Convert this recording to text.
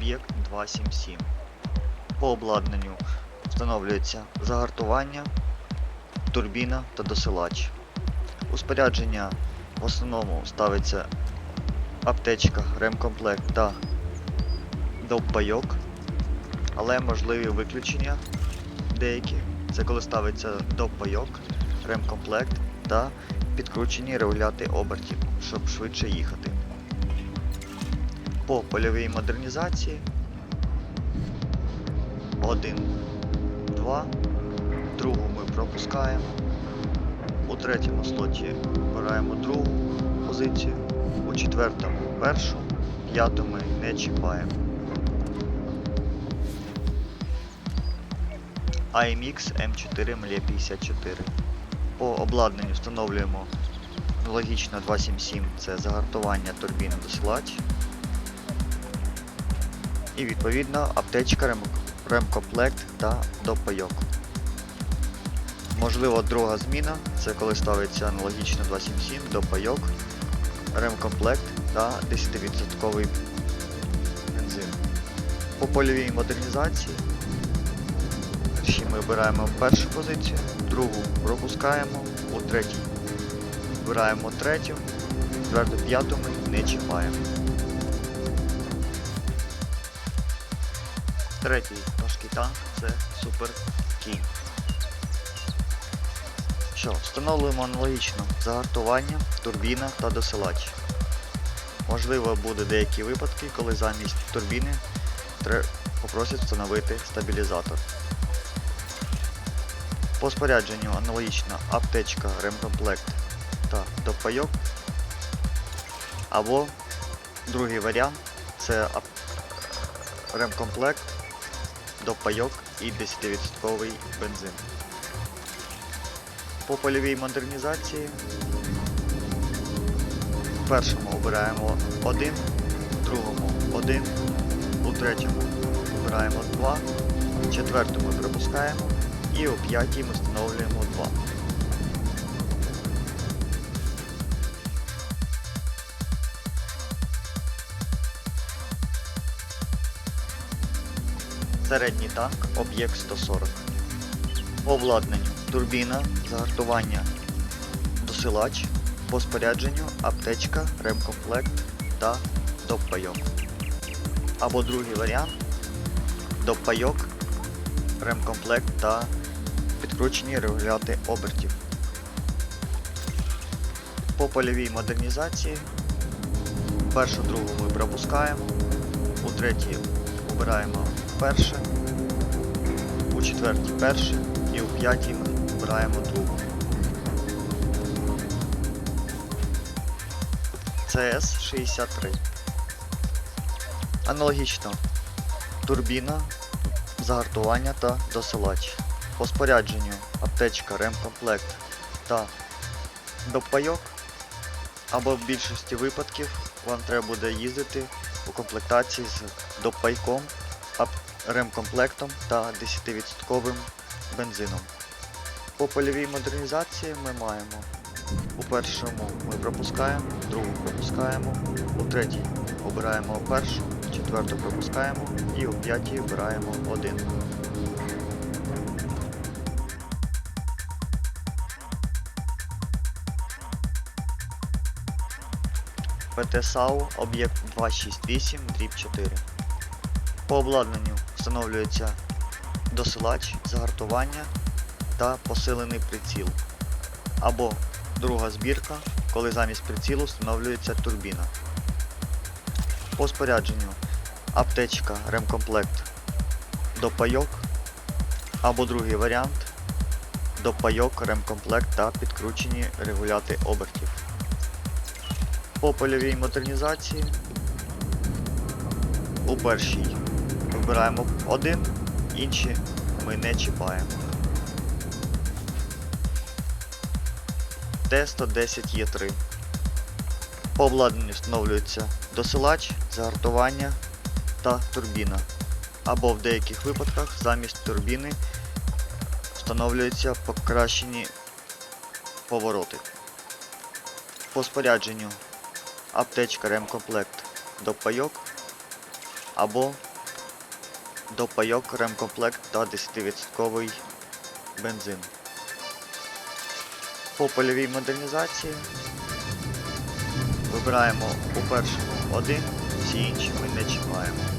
об'єкт 277. По обладнанню встановлюється загартування, турбіна та досилач. У спорядження в основному ставиться аптечка, ремкомплект та довбайок, але можливі виключення деякі. Це коли ставиться довбайок, ремкомплект та підкручені регуляти обертів, щоб швидше їхати. По польовій модернізації 1, 2, другу ми пропускаємо. У третьому слоті обираємо другу позицію, у четвертому першу, п'яту ми не чіпаємо. AMX M4 ML54. По обладнанню встановлюємо аналогічно 277 це загартування турбіни досилач. І відповідно аптечка, ремкомплект та допайок. Можливо, друга зміна це коли ставиться аналогічно 277 допайок, ремкомплект та 10% бензин. По польовій модернізації Перші ми обираємо першу позицію, другу пропускаємо, у третій вибираємо третю, четверту, п'яту ми не чіпаємо. Третій важкий танк це Super King. Що, встановлюємо аналогічно загартування, турбіна та досилач. Можливо, буде деякі випадки, коли замість турбіни попросять встановити стабілізатор. По спорядженню аналогічно аптечка, ремкомплект та допайок. Або другий варіант це ремкомплект, допайок і 10% бензин. По польовій модернізації в першому обираємо 1, в другому 1, у третьому обираємо 2, в четвертому припускаємо і у п'ятій ми встановлюємо 2. Середній танк об'єкт 140. По обладнанню турбіна, загартування, досилач, по спорядженню аптечка, ремкомплект та доппайок. Або другий варіант доппайок, ремкомплект та підкручені регуляти обертів. По польовій модернізації першу другу ми пропускаємо, у третій обираємо перше, у четвертій перше і у п'ятій ми обираємо другу. cs 63 Аналогічно турбіна, загартування та досилач. По спорядженню аптечка, ремкомплект та допайок. Або в більшості випадків вам треба буде їздити у комплектації з допайком, ремкомплектом та 10% бензином. По польовій модернізації ми маємо у першому ми пропускаємо, другу пропускаємо, у третій обираємо першу, четверту пропускаємо і у п'ятій обираємо один. ПТСАУ об'єкт 268 дріб 4. По обладнанню встановлюється досилач, загартування та посилений приціл. Або друга збірка, коли замість прицілу встановлюється турбіна. По спорядженню аптечка, ремкомплект, допайок. Або другий варіант допайок, ремкомплект та підкручені регуляти обертів. По польовій модернізації у першій вибираємо один, інші ми не чіпаємо. Т-110Е3. По обладнанню встановлюється досилач, загартування та турбіна. Або в деяких випадках замість турбіни встановлюються покращені повороти. По спорядженню аптечка ремкомплект допайок або допайок, ремкомплект та 10% бензин. По польовій модернізації вибираємо у першому один, всі інші ми не чіпаємо.